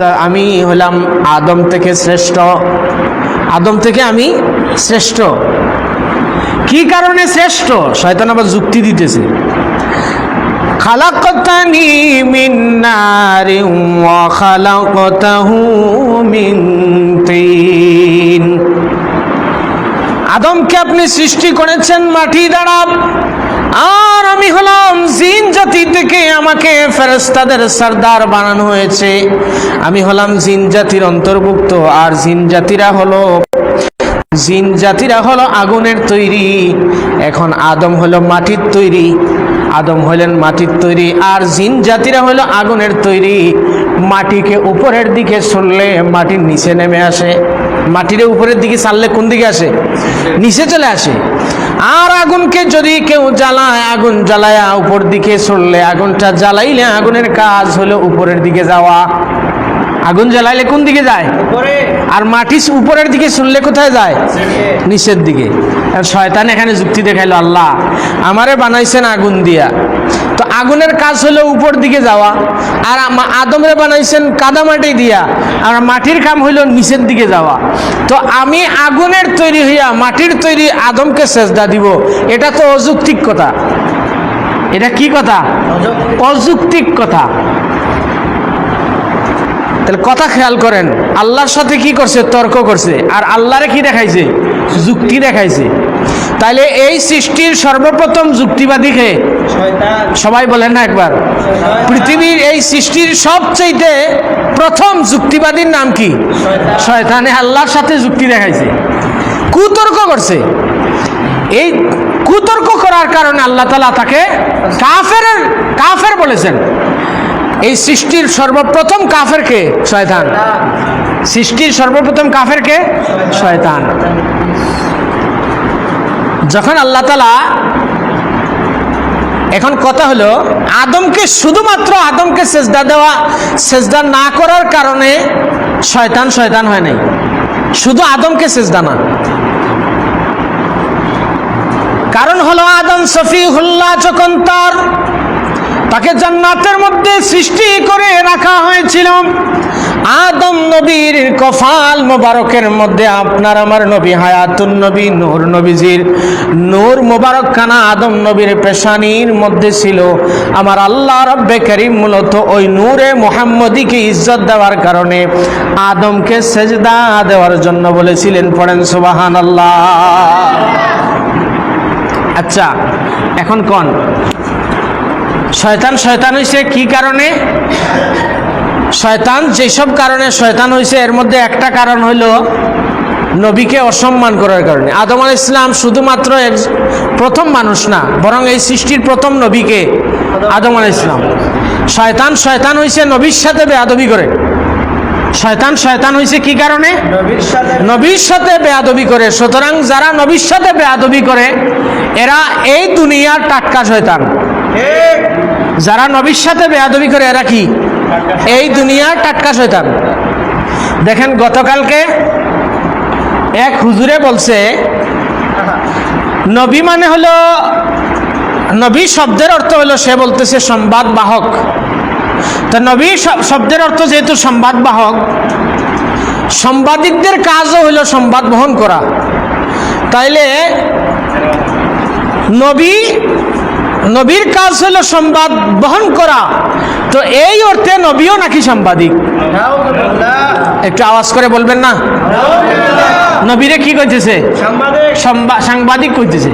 আমি হলাম আদম থেকে শ্রেষ্ঠ। আদম থেকে আমি শ্রেষ্ঠ। কি কারণে শ্রেষ্ঠ? শয়তান আবার যুক্তি দিতেছে। আদমকে আপনি সৃষ্টি করেছেন মাটি দ্বারা। আর আমি হলাম জিন জাতি থেকে আমাকে ফেরেস্তাদের সর্দার বানানো হয়েছে। আমি হলাম জিন জাতির অন্তর্ভুক্ত, আর জিন জাতিরা হলো, জিন জাতিরা হলো আগুনের তৈরি। এখন আদম হলো মাটির তৈরি, আদম হলেন মাটির তৈরি, আর জিন জাতিরা হলো আগুনের তৈরি। মাটিকে উপরের দিকে সরলে মাটির নিচে নেমে আসে। মাটির উপরের দিকে সারলে কোন দিকে আসে? নিচে চলে আসে। আর আগুনকে যদি কেউ জ্বালায় আগুন জ্বালায়া উপর দিকে সরলে আগুনটা জ্বালাইলে আগুনের কাজ হলো উপরের দিকে যাওয়া। আগুন জ্বালাইলে কোন দিকে যায়? আর মাটি উপরের দিকে শুনলে কোথায় যায়? নিচের দিকে। শয়তান এখানে যুক্তি দেখাইলো আল্লাহ আমারে বানাইছেন আগুন দিয়া। তো আগুনের কাজ হলো উপর দিকে যাওয়া, আর আদমরে বানাইছেন কাদা মাটি দিয়া, আর মাটির কাম হইল নিচের দিকে যাওয়া। তো আমি আগুনের তৈরি হইয়া মাটির তৈরি আদমকে সেজদা দিব, এটা তো অযৌক্তিক কথা। এটা কি কথা? অযৌক্তিক কথা। তাহলে কথা খেয়াল করেন, আল্লাহর সাথে কি করছে? তর্ক করছে, আর আল্লাহরে কি দেখাইছে? যুক্তি দেখাইছে। তাইলে এই সৃষ্টির সর্বপ্রথম যুক্তিবাদী কে? সবাই বলেন না একবার। পৃথিবীর এই সৃষ্টির সবচেয়ে প্রথম যুক্তিবাদীর নাম কি? শয়তানে। আল্লাহর সাথে যুক্তি দেখাইছে। কুতর্ক করছে। এই কুতর্ক করার কারণে আল্লাহ তালা তাকে কাফের কাফের বলেছেন। এই সৃষ্টির সর্বপ্রথম কাফেরকে শয়তান। সৃষ্টির সর্বপ্রথম কাফেরকে শয়তান। যখন আল্লাহ তালা এখন কথা হলো, আদমকে শুধুমাত্র আদমকে সেজদা দেওয়া, সেজদা না করার কারণে শয়তান শয়তান হয় নাই। শুধু আদমকে সেজদা না। কারণ হলো আদম সফিহুল্লাহ যখন তার তাকে জান্নাতের মধ্যে সৃষ্টি করে রাখা হয়েছিল। আদম নবীর কফাল মোবারকের মধ্যে আপনার আমার নবী হায়াতুন নবী, নূর নবীজির। নূর মোবারক খানা আদম নবীর পেশানির মধ্যে ছিল। আমার আল্লাহ রব্বে করিম মূলত ওই নূরে মোহাম্মদীকে ইজ্জত দেওয়ার কারণে আদমকে সেজদা দেওয়ার জন্য বলেছিলেন, পড়েন সুবাহান আল্লাহ আচ্ছা এখন কন? শয়তান শয়তান হয়েছে কি কারণে? শয়তান যেসব কারণে শয়তান হয়েছে এর মধ্যে একটা কারণ হইল নবীকে অসম্মান করার কারণে। আদম আল ইসলাম শুধুমাত্র এক প্রথম মানুষ না বরং এই সৃষ্টির প্রথম নবীকে আদম আল ইসলাম শয়তান শয়তান হয়েছে নবীর সাথে বেয়াদবি করে। শয়তান শয়তান হয়েছে কি কারণে? নবীর সাথে বেয়াদবি করে। সুতরাং যারা নবীর সাথে বেয়াদবি করে এরা এই দুনিয়ার টাটকা শয়তান। যারা নবীর সাথে বেয়াদবি করে, এরা কি? এই দুনিয়ার টাটকা শয়তান। দেখেন, গতকালকে এক হুজুরে বলছে, নবী মানে হলো, নবী শব্দের অর্থ হলো, সে বলতেছে সংবাদ বাহক। তো নবী শব্দের অর্থ যেহেতু সংবাদ বাহক সাংবাদিকদের কাজও হলো সংবাদ বহন করা। তাইলে নবী নবীর কাজ হলো সংবাদ বহন করা। তো এই অর্থে নবীও নাকি সাংবাদিক? একটু আওয়াজ করে বলবেন না? নবীরে কি কইতেছে? সংবা- সাংবাদিক কইতেছে।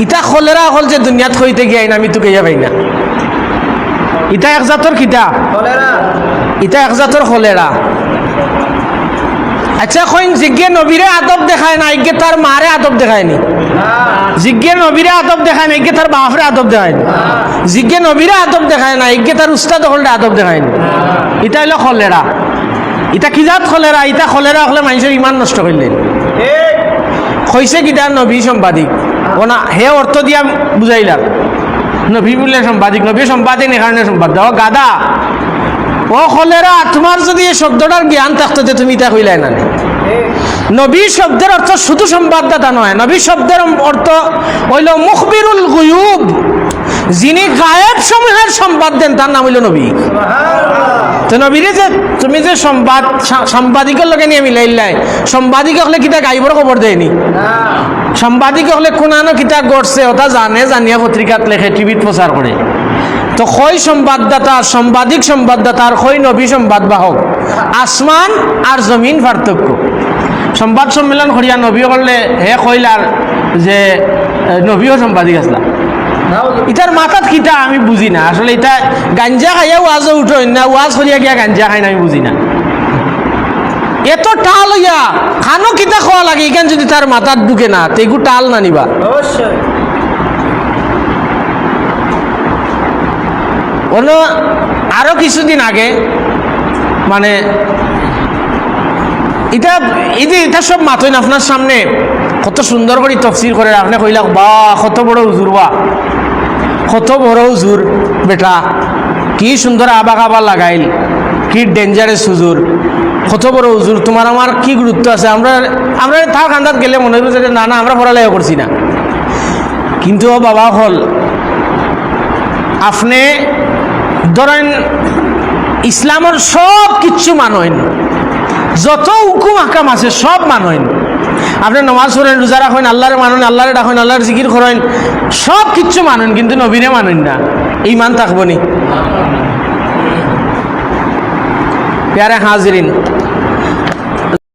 ইটা খলেরা হল যে দুনিয়াত হইতে গিয়ে আমি তো গিয়া পাই না। ইটা এক জাতর কিতা ইটা এক জাতর খলেরা। আচ্ছা কইন জিজ্ঞে নবীরে আদব দেখায় না ইজ্ঞে তার মারে আদব দেখায়নি। জিজ্ঞে নবীরে আদব দেখায় না ইজ্ঞে তার বাপরে আদব দেখায়নি। জিজ্ঞে নবীরে আদব দেখায় না ইজ্ঞে তার উস্তাদ হলটা আদব দেখায়নি। ইটা হইল খলেরা। ইটা কি জাত খলেরা? ইটা খলেরা হলে মানুষের ইমান নষ্ট করলেন কইছে কিটা নবী সম্পাদিক? ও না হে অর্থ দিয়া বুঝাইলাম। নবী বললে সম্পাদিক নবী সম্পাদিক এখানে সম্পাদ গাদা। ও খলেরা তোমার যদি এই শব্দটার জ্ঞান থাকতো যে তুমি তা কইলাই না নবী শব্দের অর্থ শুধু সংবাদদাতা নয়, নবী শব্দের অর্থ হইল মুখবিরুল গুয়ুব। যিনি গায়েব সমূহের সংবাদ দেন, তার নাম হইল নবী। তো নবীরে যে তুমি যে সংবাদ সাংবাদিকের লগে নিয়ে মিলাইলাই সাংবাদিক হলে কিতা গাইবর খবর দেয়নি? সাংবাদিক হলে কোনানো কিতা গড়ছে, ওটা জানে, জানিয়া পত্রিকাত লেখে, টিভিত প্রচার করে তো কই সংবাদদাতা সাংবাদিক সংবাদদাতা আর কই নবী সংবাদ বাহক আসমান আর জমিন পার্থক্য। সংবাদ সম্মেলন করিয়া নবী করলে হে কইলার যে নবীও সাংবাদিক আসলা ইটার মাথাত কিতা আমি বুঝি না। আসলে এটা গাঞ্জা খাইয়া ওয়াজও উঠো না ওয়াজ করিয়া গিয়া গাঞ্জা খাই না, আমি বুঝি না। এত টাল হইয়া, খানো কিতা খাওয়া লাগে এখান যদি তার মাথার ঢুকে না তেগু টাল না নিবা অবশ্যই অন্য আরও কিছুদিন আগে মানে এটা যে এটা সব মাতইন আপনার সামনে। কত সুন্দর করে তফসির করে আপনি কইলাক বা, কত বড় হুজুর, বা। কত বড় হুজুর, বেটা। কি সুন্দর আবা খাবা লাগাইল, কি ডেঞ্জারাস হুজুর। কত বড় হুজুর, তোমার আমার কি গুরুত্ব আছে? আমরা আমরা তাও খান্দাত গেলে মনে হইব যে, না না, আমরা পড়ালেখা করছি না। কিন্তু বাবা হল, আপনি ধরেন, ইসলামের সব কিচ্ছু মানইন যত হুকুম হাকাম আছে সব মানইন আপনি নমাজ পড়েন, রোজা রাখেন, আল্লাহরে মানুন, আল্লাহরে ডাকেন, আল্লাহর জিকির করেন, সব কিচ্ছু মানুন, কিন্তু নবীরে মানেন না। ইমান থাকবনি প্যারে হাজিরিন